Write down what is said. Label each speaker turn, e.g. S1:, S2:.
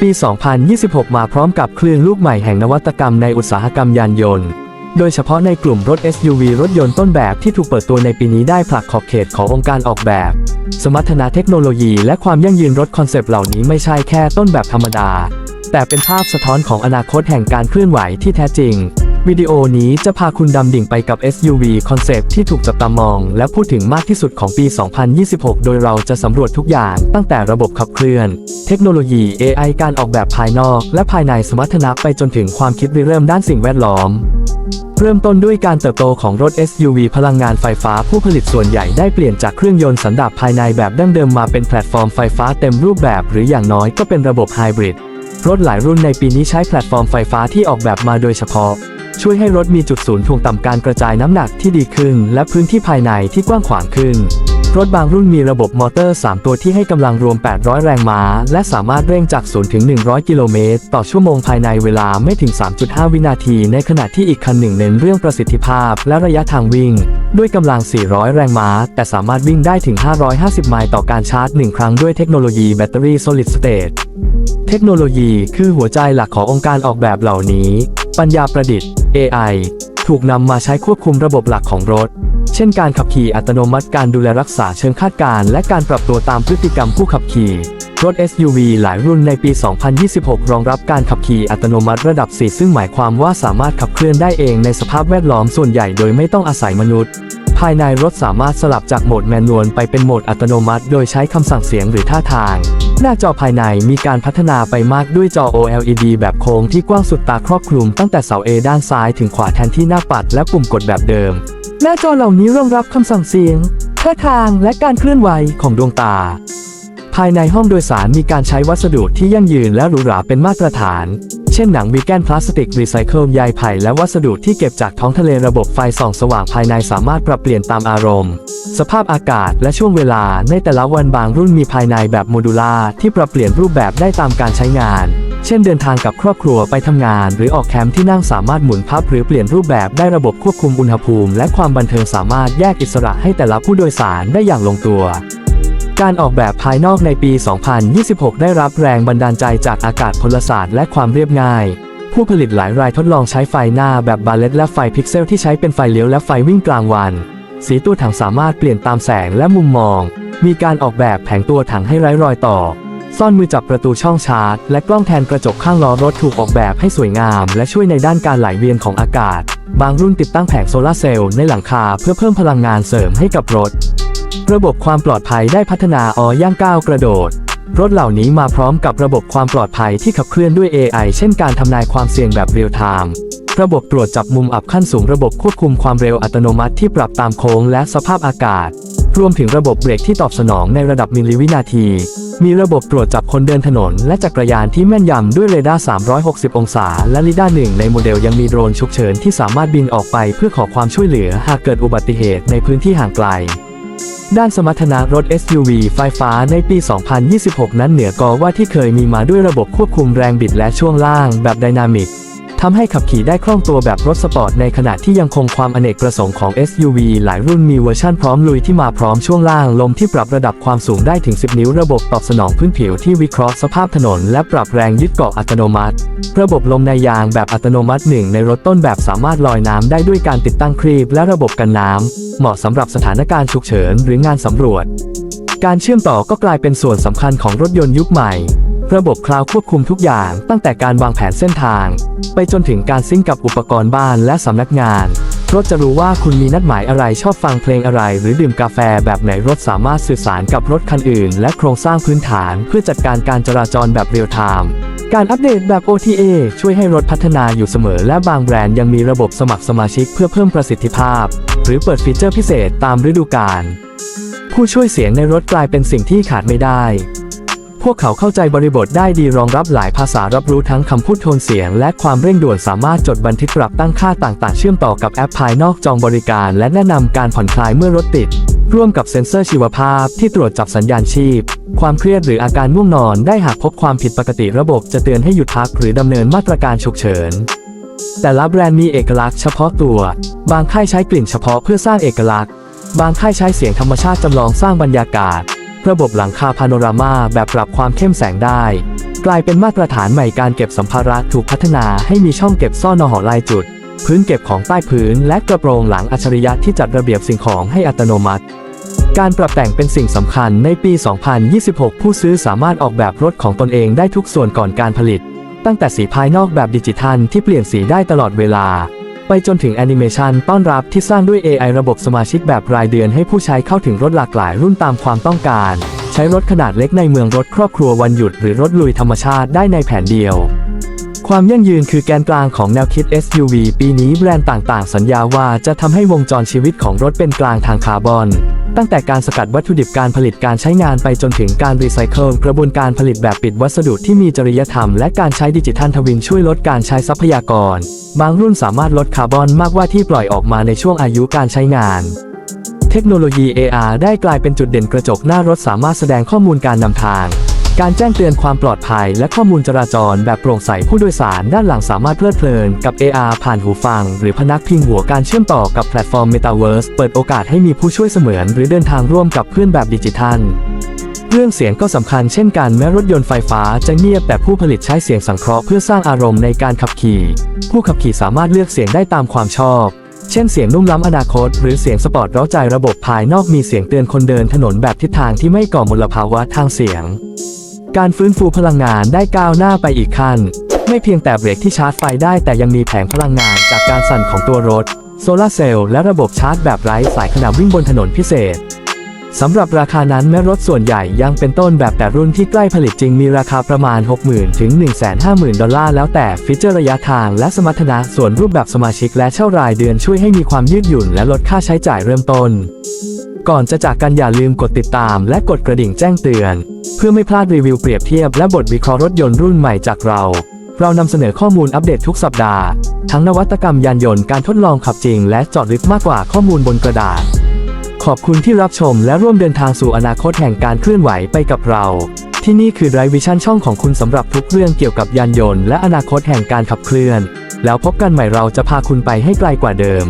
S1: ปี 2026 มาพร้อมกับคลื่นลูกใหม่แห่งนวัตกรรมในอุตสาหกรรมยานยนต์ โดยเฉพาะในกลุ่มรถ SUV รถยนต์ต้นแบบที่ถูกเปิดตัวในปีนี้ได้ผลักขอบเขตขององค์การออกแบบ สมรรถนะเทคโนโลยีและความยั่งยืนรถคอนเซปต์เหล่านี้ไม่ใช่แค่ต้นแบบธรรมดา แต่เป็นภาพสะท้อนของอนาคตแห่งการเคลื่อนไหวที่แท้จริง วิดีโอนี้จะพาคุณดำดิ่งไปกับ SUV คอนเซปต์ที่ถูกจับตามอง และพูดถึงมากที่สุดของปี 2026 โดยเราจะสำรวจทุกอย่าง ตั้งแต่ระบบขับเคลื่อน เทคโนโลยี AI การออกแบบภายนอก และภายในสมรรถนะไปจนถึงความคิดริเริ่มด้านสิ่งแวดล้อม เริ่มต้นด้วยการเติบโตของรถ SUV พลังงานไฟฟ้าผู้ผลิตส่วนใหญ่ได้เปลี่ยนจากเครื่องยนต์สันดาปภายในแบบดั้งเดิมมาเป็นแพลตฟอร์มไฟฟ้าเต็มรูปแบบ หรืออย่างน้อยก็เป็นระบบไฮบริดรถหลายรุ่นในปีนี้ใช้แพลตฟอร์มไฟฟ้าที่ออกแบบมาโดยเฉพาะ ช่วยให้รถมีจุดศูนย์ถ่วงต่ำการกระจายน้ำหนักที่ดีขึ้น และพื้นที่ภายในที่กว้างขวางขึ้น รถบางรุ่นมีระบบมอเตอร์ 3 ตัวที่ให้กำลังรวม 800 แรงม้า และสามารถเร่งจาก0ถึง 100 กิโลเมตร ต่อชั่วโมงภายในเวลาไม่ถึง 3.5 วินาที ในขณะที่อีกคันหนึ่งเน้นเรื่องประสิทธิภาพและระยะทางวิ่ง ด้วยกำลัง 400 แรงม้า แต่สามารถวิ่งได้ถึง 550 ไมล์ต่อการชาร์จ 1 ครั้งด้วยเทคโนโลยีแบตเตอรี่ solid state เทคโนโลยีคือหัวใจหลักขององค์การออกแบบเหล่านี้ ปัญญาประดิษฐ์ AI ถูกนำมาใช้ควบคุมระบบหลักของรถ เช่นการขับขี่อัตโนมัติการดูแลรักษาเชิงคาดการณ์และการปรับตัวตามพฤติกรรมผู้ขับขี่ รถ SUV หลายรุ่นในปี 2026 รองรับการขับขี่อัตโนมัติระดับ 4 ซึ่งหมายความว่าสามารถขับเคลื่อนได้เองในสภาพแวดล้อมส่วนใหญ่โดยไม่ต้องอาศัยมนุษย์ ภายในรถสามารถสลับจากโหมดแมนนวลไปเป็นโหมดอัตโนมัติ โดยใช้คำสั่งเสียงหรือท่าทาง หน้าจอภายในมีการพัฒนาไปมากด้วยจอ OLED แบบโค้งที่กว้างสุดตาครอบคลุมตั้งแต่เสา A ด้านซ้ายถึงขวาแทนที่หน้าปัดและปุ่มกดแบบเดิม หน้าจอเหล่านี้รองรับคำสั่งเสียงท่าทางและการเคลื่อนไหวของดวงตา ภายในห้องโดยสารมีการใช้วัสดุที่ยั่งยืนและหรูหราเป็นมาตรฐาน ช่นหนังวีแกนพลาสติกรีไซเคิลใยไผ่และวัสดุที่เก็บจากท้องทะเลระบบไฟส่องสว่างภายในสามารถปรับเปลี่ยนตามอารมณ์ สภาพอากาศและช่วงเวลาในแต่ละวันบางรุ่นมีภายในแบบโมดูล่าที่ปรับเปลี่ยนรูปแบบได้ตามการใช้งาน เช่นเดินทางกับครอบครัวไปทำงาน หรือออกแคมป์ที่นั่งสามารถหมุนพับหรือเปลี่ยนรูปแบบได้ระบบควบคุมอุณหภูมิ และความบันเทิงสามารถแยกอิสระให้แต่ละผู้โดยสารได้อย่างลงตัว การออกแบบภายนอกในปี 2026 ได้รับแรงบันดาลใจจากอากาศพลศาสตร์และความเรียบง่าย ผู้ผลิตหลายรายทดลองใช้ไฟหน้าแบบบาเลตและไฟพิกเซลที่ใช้เป็นไฟเลี้ยวและไฟวิ่งกลางวัน สีตัวถังสามารถเปลี่ยนตามแสงและมุมมอง มีการออกแบบแผงตัวถังให้ไร้รอยต่อ ซ่อนมือจับประตูช่องชาร์จ และกล้องแทนกระจกข้างล้อรถถูกออกแบบให้สวยงาม และช่วยในด้านการไหลเวียนของอากาศ บางรุ่นติดตั้งแผงโซลาร์เซลล์ในหลังคาเพื่อเพิ่มพลังงานเสริมให้กับรถ ระบบความปลอดภัยได้พัฒนาอย่างก้าวกระโดด รถเหล่านี้มาพร้อมกับระบบความปลอดภัยที่ขับเคลื่อนด้วย AI เช่นการทำนายความเสี่ยงแบบเรียลไทม์ระบบตรวจจับมุมอับขั้นสูงระบบควบคุมความเร็วอัตโนมัติที่ปรับตามโค้งและสภาพอากาศ รวมถึงระบบเบรกที่ตอบสนองในระดับมิลลิวินาที มีระบบตรวจจับคนเดินถนน และจักรยานที่แม่นยำด้วยเรดาร์ 360 องศา และลิด้าหนึ่งในโมเดลยังมีโดรนฉุกเฉินที่สามารถบินออกไปเพื่อขอความช่วยเหลือหากเกิดอุบัติเหตุในพื้นที่ห่างไกล ด้านสมรรถนะรถ SUV ไฟฟ้าในปี 2026 นั้นเหนือกว่าที่เคยมีมาด้วยระบบควบคุมแรงบิดและช่วงล่างแบบไดนามิก ทำให้ขับขี่ได้คล่องตัวแบบรถสปอร์ตในขณะที่ยังคงความอเนกประสงค์ของ SUV หลายรุ่นมีเวอร์ชั่นพร้อมลุยที่มาพร้อมช่วงล่างลมที่ปรับระดับความสูงได้ถึง 10 นิ้วระบบตอบสนองพื้นผิวที่วิเคราะห์สภาพถนน และปรับแรงยึดเกาะอัตโนมัติ ระบบลมในยางแบบอัตโนมัติหนึ่งในรถต้นแบบสามารถลอยน้ำได้ด้วยการติดตั้งครีบและระบบกันน้ำเหมาะสำหรับสถานการณ์ฉุกเฉินหรืองานสำรวจ การเชื่อมต่อก็กลายเป็นส่วนสำคัญของรถยนต์ยุคใหม่ ระบบคลาวด์ควบคุมทุกอย่างตั้งแต่การวางแผนเส้นทาง ไปจนถึงการซิงก์กับอุปกรณ์บ้านและสำนักงาน รถจะรู้ว่าคุณมีนัดหมายอะไรชอบฟังเพลงอะไร หรือดื่มกาแฟแบบไหนรถสามารถสื่อสารกับรถคันอื่น และโครงสร้างพื้นฐานเพื่อจัดการการจราจรแบบเรียลไทม์การอัปเดตแบบ OTA ช่วยให้รถพัฒนาอยู่เสมอ และบางแบรนด์ยังมีระบบสมัครสมาชิกเพื่อเพิ่มประสิทธิภาพ หรือเปิดฟีเจอร์พิเศษตามฤดูกาลผู้ช่วยเสียงในรถกลายเป็นสิ่งที่ขาดไม่ได้ พวกเขาเข้าใจบริบทได้ดีรองรับหลายภาษารับรู้ทั้งคำพูดโทนเสียง และความเร่งด่วนสามารถจดบันทึกปรับตั้งค่าต่างๆ เชื่อมต่อกับแอปภายนอกจองบริการ และแนะนำการผ่อนคลายเมื่อรถติด ร่วมกับเซ็นเซอร์ชีวภาพที่ตรวจจับสัญญาณชีพ ความเครียดหรืออาการง่วงนอนได้หากพบความผิดปกติระบบจะเตือนให้หยุดพักหรือดำเนินมาตรการฉุกเฉินแต่ละแบรนด์มีเอกลักษณ์เฉพาะตัว บางค่ายใช้กลิ่นเฉพาะเพื่อสร้างเอกลักษณ์ บางค่ายใช้เสียงธรรมชาติจำลองสร้างบรรยากาศ ระบบหลังคาพาโนรามาแบบปรับความเข้มแสงได้ กลายเป็นมาตรฐานใหม่การเก็บสัมภาระถูกพัฒนาให้มีช่องเก็บซ่อนนอหอลายจุด พื้นเก็บของใต้พื้นและกระโปรงหลังอัจฉริยะที่จัดระเบียบสิ่งของให้อัตโนมัติ การปรับแต่งเป็นสิ่งสำคัญในปี 2026 ผู้ซื้อสามารถออกแบบรถของตนเองได้ทุกส่วนก่อนการผลิต ตั้งแต่สีภายนอกแบบดิจิทัลที่เปลี่ยนสีได้ตลอดเวลา ไปจนถึงแอนิเมชันต้อนรับที่สร้างด้วย AI ระบบสมาชิกแบบรายเดือนให้ผู้ใช้เข้าถึงรถหลากหลายรุ่นตามความต้องการ ใช้รถขนาดเล็กในเมืองรถครอบครัววันหยุดหรือรถลุยธรรมชาติได้ในแผนเดียว ความยั่งยืนคือแกนกลางของแนวคิด SUV ปีนี้แบรนด์ต่างๆ สัญญาว่าจะทำให้วงจรชีวิตของรถเป็นกลางทางคาร์บอน ตั้งแต่การสกัดวัตถุดิบการผลิตการใช้งานไปจนถึงการรีไซเคิลกระบวนการผลิตแบบปิดวัสดุที่มีจริยธรรมและการใช้ดิจิทัลทวินช่วยลดการใช้ทรัพยากร บางรุ่นสามารถลดคาร์บอนมากกว่าที่ปล่อยออกมาในช่วงอายุการใช้งานเทคโนโลยี AR ได้กลายเป็นจุดเด่นกระจกหน้ารถสามารถแสดงข้อมูลการนำทาง การแจ้งเตือนความปลอดภัยและข้อมูลจราจรแบบโปร่งใสผู้โดยสารด้านหลังสามารถเพลิดเพลินกับ AR ผ่านหูฟัง หรือพนักพิงหัวการเชื่อมต่อกับแพลตฟอร์ม Metaverse เปิดโอกาสให้มีผู้ช่วยเสมือน หรือเดินทางร่วมกับเพื่อนแบบดิจิทัลเรื่องเสียงก็สำคัญเช่นกันแม้รถยนต์ไฟฟ้าจะเงียบแต่ผู้ผลิตใช้เสียงสังเคราะห์เพื่อสร้างอารมณ์ในการขับขี่ ผู้ขับขี่สามารถเลือกเสียงได้ตามความชอบ เช่นเสียงนุ่มล้ำอนาคต หรือเสียงสปอร์ตเร้าใจระบบภายนอกมีเสียงเตือนคนเดินถนนแบบทิศทางที่ไม่ก่อมลภาวะทางเสียง การฟื้นฟูพลังงานได้ก้าวหน้าไปอีกขั้น ไม่เพียงแต่เบรกที่ชาร์จไฟได้แต่ยังมีแผงพลังงานจากการสั่นของตัวรถ โซลาร์เซลล์และระบบชาร์จแบบไร้สายขณะวิ่งบนถนนพิเศษ สำหรับราคานั้นแม้รถส่วนใหญ่ยังเป็นต้นแบบแต่รุ่นที่ใกล้ผลิตจริงมีราคาประมาณ 60,000 ถึง 150,000 ดอลลาร์แล้วแต่ฟีเจอร์ระยะทางและสมรรถนะส่วนรูปแบบสมาชิกและเช่ารายเดือนช่วยให้มีความยืดหยุ่นและลดค่าใช้จ่ายเริ่มต้น ก่อนจะจากกันอย่าลืมกดติดตามและกดกระดิ่งแจ้งเตือน เพื่อไม่พลาดรีวิวเปรียบเทียบและบทวิเคราะห์รถยนต์รุ่นใหม่จากเราเรานำเสนอข้อมูลอัปเดตทุกสัปดาห์ ทั้งนวัตกรรมยานยนต์การทดลองขับจริง และจอดลึกมากกว่าข้อมูลบนกระดาษ ขอบคุณที่รับชมและร่วมเดินทางสู่อนาคตแห่งการเคลื่อนไหวไปกับเรา ที่นี่คือ Drive Vision ช่องของคุณสำหรับทุกเรื่องเกี่ยวกับยานยนต์และอนาคตแห่งการขับเคลื่อน แล้วพบกันใหม่เราจะพาคุณไปให้ไกลกว่าเดิม